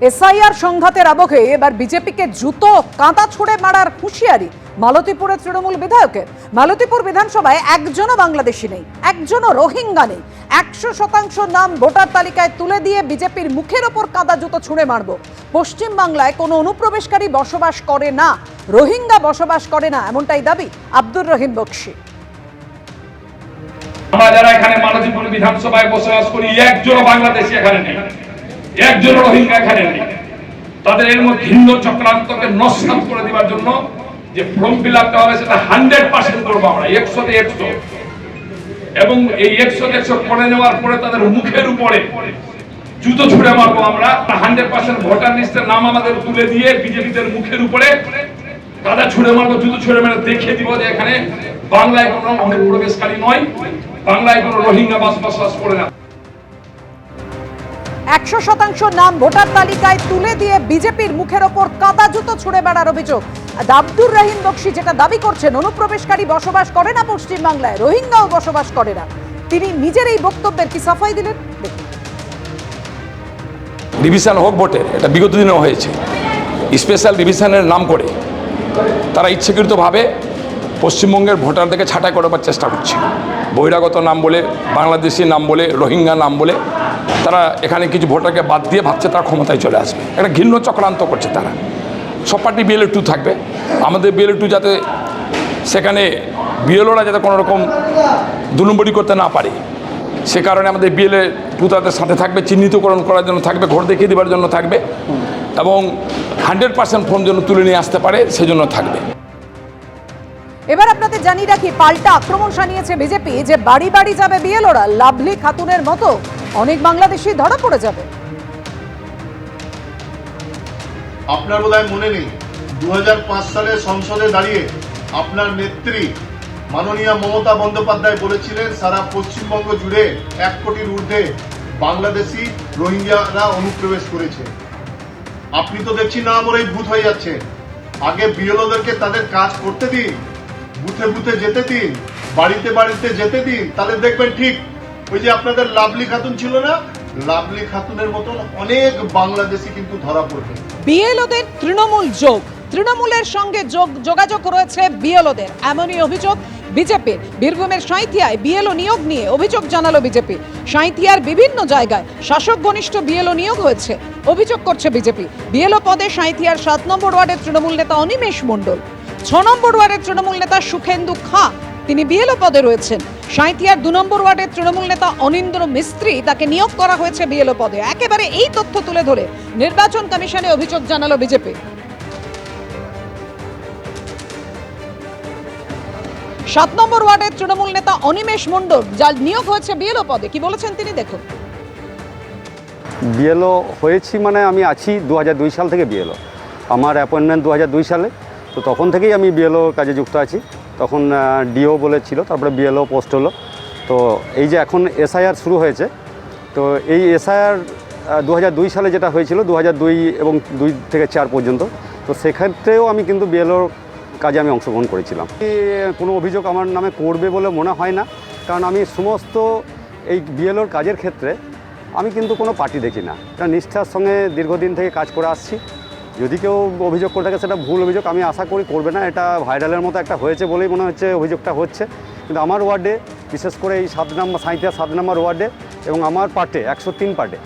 SIR সংঘাতের আবহে এবার বিজেপিকে জুতো কাঁটা ছুড়ে মারার হুঁশিয়ারি মালতীপুরের তৃণমূল বিধায়কের। মালতীপুর বিধানসভায় একজনও বাংলাদেশি নেই, একজনও রোহিঙ্গা নেই। একশো শতাংশ নাম ভোটার তালিকায় তুলে দিয়ে বিজেপির মুখের ওপর কাদা জুতো ছুঁড়ে মারব। পশ্চিম বাংলায় কোনো অনুপ্রবেশকারী বসবাস করে না, রোহিঙ্গা বসবাস করে না, এমনটাই দাবি আব্দুর রহিম বক্সি। আমরা যারা এখানে মালতীপুর বিধানসভায় বসবাস করি, একজনও বাংলাদেশি এখানে নেই। একজনও রোহিঙ্গা এখানে নেই। তাদের এর মধ্যে ভিন্ন চক্রান্তকে নস্বাত করে দেওয়ার জন্য যে ফর্ম ফিল আপটা হবে সেটা হান্ড্রেড পার্সেন্ট করব আমরা, একশোতে একশো। এবং এই একশো একশো করে নেওয়ার পরে তাদের মুখের উপরে জুতো ছুড়ে মারবো আমরা হান্ড্রেড পার্সেন্ট ভোটার লিস্টের নাম আমাদের তুলে দিয়ে বিজেপিদের মুখের উপরে কাদা ছুড়ে মারবো, জুতো ছুড়ে মেরে দেখিয়ে দিব যে এখানে বাংলায় কোনো অনেক অনুপ্রবেশকারী নয়, বাংলায় কোনো রোহিঙ্গা বাস বসবাস করে না। একশো শতাংশ নাম ভোটার তালিকায় তুলে দিয়ে বিজেপির মুখের ওপর কাদা জুতো ছুড়ে বেড়ার অভিযোগ। আব্দুর রহিম বক্সি যেটা দাবি করছেন, অনুপ্রবেশকারী বসবাস করে না পশ্চিম বাংলায় রোহিঙ্গাও বসবাস করে না। তিনি নিজের এই বক্তব্যের কি সাফাই দিলেন? ডিভিশন হোক ভোটে, এটা বিগত দিনেও হয়েছে। স্পেশাল ডিভিশনের নাম করে তারা ইচ্ছাকৃতভাবে পশ্চিমবঙ্গের ভোটারদেরকে ছাঁটাই করবার চেষ্টা করছে। বহিরাগত নাম বলে, বাংলাদেশি নাম বলে, রোহিঙ্গা নাম বলে তারা এখানে কিছু ভোটারকে বাদ দিয়ে ভাবছে তারা ক্ষমতায় চলে আসবে। একটা ঘৃণ্য চক্রান্ত করছে তারা। সব পার্টি বিএলএ টু থাকবে। আমাদের বিএলএ টু যাতে সেখানে বিএলওরা যাতে কোনো রকম দু করতে না পারে। সে কারণে আমাদের বিএলএ টু তাদের সাথে থাকবে, চিহ্নিতকরণ করার জন্য থাকবে, ঘর দেখিয়ে দেওয়ার জন্য থাকবে এবং হান্ড্রেড পার্সেন্ট ফর্ম যেন তুলে নিয়ে আসতে পারে, সেজন্য থাকবে। এবার আপনাদের জানিয়ে রাখি, পাল্টা আক্রমণ শানিয়েছে বিজেপি, যে বাড়ি বাড়ি যাবে বিএলওরা লাভলি খাতুনের মতো অনেক বাংলাদেশি ধরা পড়ে যাবে। আপনার বোধহয় মনে নেই দু সালে সংসদে দাঁড়িয়ে আপনার নেত্রী মাননীয় মমতা বন্দ্যোপাধ্যায় বলেছিলেন, সারা পশ্চিমবঙ্গ জুড়ে এক কোটির ঊর্ধ্বে বাংলাদেশি রোহিঙ্গারা অনুপ্রবেশ করেছে। আপনি তো দেখছি না আমার এই ভূত হয়ে যাচ্ছে আগে বিএলওদেরকে তাদের কাজ করতে দিন বুথে বুথে যেতে দিন, বাড়িতে বাড়িতে যেতে দিন, তাহলে দেখবেন ঠিক ওই যে আপনাদের লাভলি খাতুন ছিল না? লাভলি খাতুনের মতন অনেক বাংলাদেশি কিন্তু ধরা পড়বে। বিএলওদের তৃণমূল যোগ। তৃণমূলের সঙ্গে যোগ, যোগাযোগ রয়েছে বিএলওদের। এমনই অভিযোগ বিজেপি বীরভূমের সাঁইথিয়ায় বিএলও নিয়োগ নিয়ে অভিযোগ জানালো বিজেপি। সাঁইথিয়ার বিভিন্ন জায়গায় শাসক ঘনিষ্ঠ বিএলও নিয়োগ হয়েছে। অভিযোগ করছে বিজেপি। বিএলও পদে সাঁইথিয়ার সাত নম্বর ওয়ার্ডের তৃণমূল নেতা অনিমেষ মণ্ডল। ছ নম্বর ওয়ার্ডের তৃণমূল নেতা সুখেন্দু খাঁ। তিনি বিএলও পদে রয়েছেন। সাঁইথিয়ার দু নম্বর ওয়ার্ডের তৃণমূল নেতা অনিন্দ্র মিস্ত্রি তাকে নিয়োগ করা হয়েছে বিএলও পদে। একেবারে এই তথ্য তুলে ধরে নির্বাচন কমিশনে অভিযোগ জানালো বিজেপি। সাত নম্বর ওয়ার্ডের তৃণমূল নেতা অনিমেষ মণ্ডল, যার নিয়োগ হয়েছে বিএলও পদে। কি বলেছেন তিনি? দেখুন। বিএলও হয়েছি মানে আমি আছি দু হাজার দুই সাল থেকে বিএলও। আমার অ্যাপয়েন্টমেন্ট দু হাজার দুই সালে। তো তখন থেকেই আমি বিএলও কাজে যুক্ত আছি। তখন ডিও বলেছিল, তারপরে বিএলও পোস্ট হলো। তো এই যে এখন এসআইআর শুরু হয়েছে, তো এই এসআইআর দু হাজার দুই সালে যেটা হয়েছিল দু হাজার দুই এবং দুই থেকে চার পর্যন্ত, তো সেক্ষেত্রেও আমি কিন্তু বিএলওর কাজে আমি অংশগ্রহণ করেছিলাম। কোনো অভিযোগ আমার নামে করবে বলে মনে হয় না, কারণ আমি সমস্ত এই বিএলওর কাজের ক্ষেত্রে আমি কিন্তু কোনো পার্টি দেখি না। কারণ নিষ্ঠার সঙ্গে দীর্ঘদিন থেকে কাজ করে আসছি। যদি কেউ অভিযোগ করে থাকে, সেটা ভুল অভিযোগ, আমি আশা করি করবে না। এটা ভাইরালের মতো একটা হয়েছে বলেই মনে হচ্ছে অভিযোগটা হচ্ছে। কিন্তু আমার ওয়ার্ডে, বিশেষ করে এই সাত নম্বর সাঁইতিয়া সাত নম্বর ওয়ার্ডে এবং আমার পার্টে, একশো তিন পার্টে,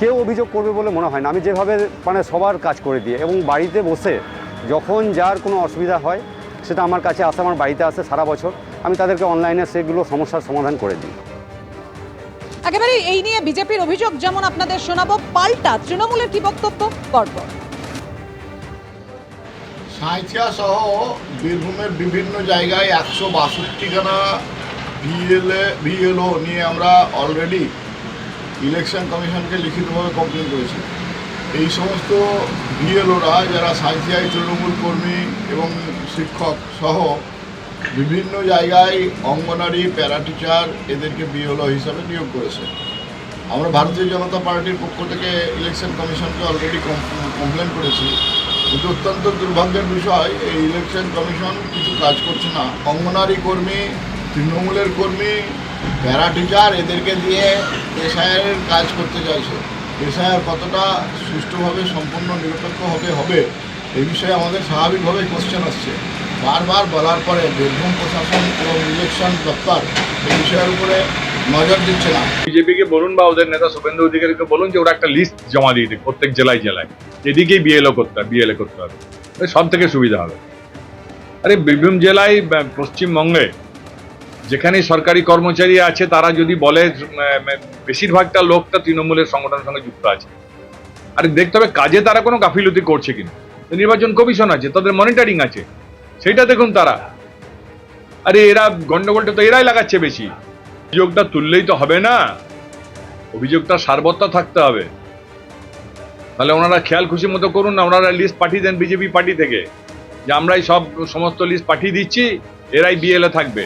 কেউ অভিযোগ করবে বলে মনে হয় না। আমি যেভাবে মানে সবার কাজ করে দিই এবং বাড়িতে বসে যখন যার কোনো অসুবিধা হয়, সেটা আমার কাছে আসে, আমার বাড়িতে আসে সারা বছর, আমি তাদেরকে অনলাইনে সেগুলো সমস্যার সমাধান করে দিই। একেবারে এই নিয়ে বিজেপির অভিযোগ, যেমন আপনাদের শোনাবো, পাল্টা, তৃণমূলের কি বক্তব্য? পরপর। সাঁইথিয়া সহ বীরভূমের বিভিন্ন জায়গায় একশো বাষট্টিখানা ভিএলএ ভিএলও নিয়ে আমরা অলরেডি ইলেকশন কমিশনকে লিখিতভাবে কমপ্লেন করেছি। এই সমস্ত ভিএলওরা যারা সাঁইথিয়ায় তৃণমূল কর্মী এবং শিক্ষক সহ বিভিন্ন জায়গায় অঙ্গনারী প্যারা টিচার এদেরকে বিএলও হিসাবে নিয়োগ করেছে। আমরা ভারতীয় জনতা পার্টির পক্ষ থেকে ইলেকশন কমিশনকে অলরেডি কমপ্লেন করেছি। অত্যন্ত দুর্ভাগ্যের বিষয়, এই ইলেকশন কমিশন কিছু কাজ করছে না। অঙ্গনারী কর্মী, তৃণমূলের কর্মী প্যারা টিচার, এদেরকে দিয়ে এসআইআরের কাজ করতে চাইছে। এসআইআর কতটা সুষ্ঠুভাবে, সম্পূর্ণ নিরপেক্ষভাবে হবে হবে, এই বিষয়ে আমাদের স্বাভাবিকভাবে কোশ্চেন আসছে। বারবার বলার পরে বীরভূম প্রশাসন এবং ইলেকশন দপ্তর এই বিষয়ের উপরে নজর দিচ্ছে না। বিজেপিকে বলুন বা ওদের নেতা শুভেন্দু অধিকারীকে বলুন যে ওরা একটা লিস্ট জমা দিয়ে দিক প্রত্যেক জেলায় জেলায়। এদিকেই বিএলও করতে হবে বিএলএ করতে হবে। সব থেকে সুবিধা হবে। আরে বীরভূম জেলায় পশ্চিমবঙ্গে যেখানে সরকারি কর্মচারী আছে, তারা যদি বলে বেশিরভাগটা লোকটা তৃণমূলের সংগঠনের সঙ্গে যুক্ত আছে। আরে দেখতে হবে, কাজে তারা কোনো গাফিলতি করছে কিনা। নির্বাচন কমিশন আছে, তাদের মনিটরিং আছে। সেইটা দেখুন তারা। আরে এরা গন্ডগোলটা তো এরাই লাগাচ্ছে বেশি। অভিযোগটা তুললেই তো হবে না। অভিযোগটা সারবত্তা থাকতে হবে। তাহলে ওনারা খেয়াল খুশি মতো করুন না, ওনারা লিস্ট পাঠিয়ে দেন বিজেপি পার্টি থেকে। যে আমরাই সব সমস্ত লিস্ট পাঠিয়ে দিচ্ছি, এরাই বিএলএ থাকবে।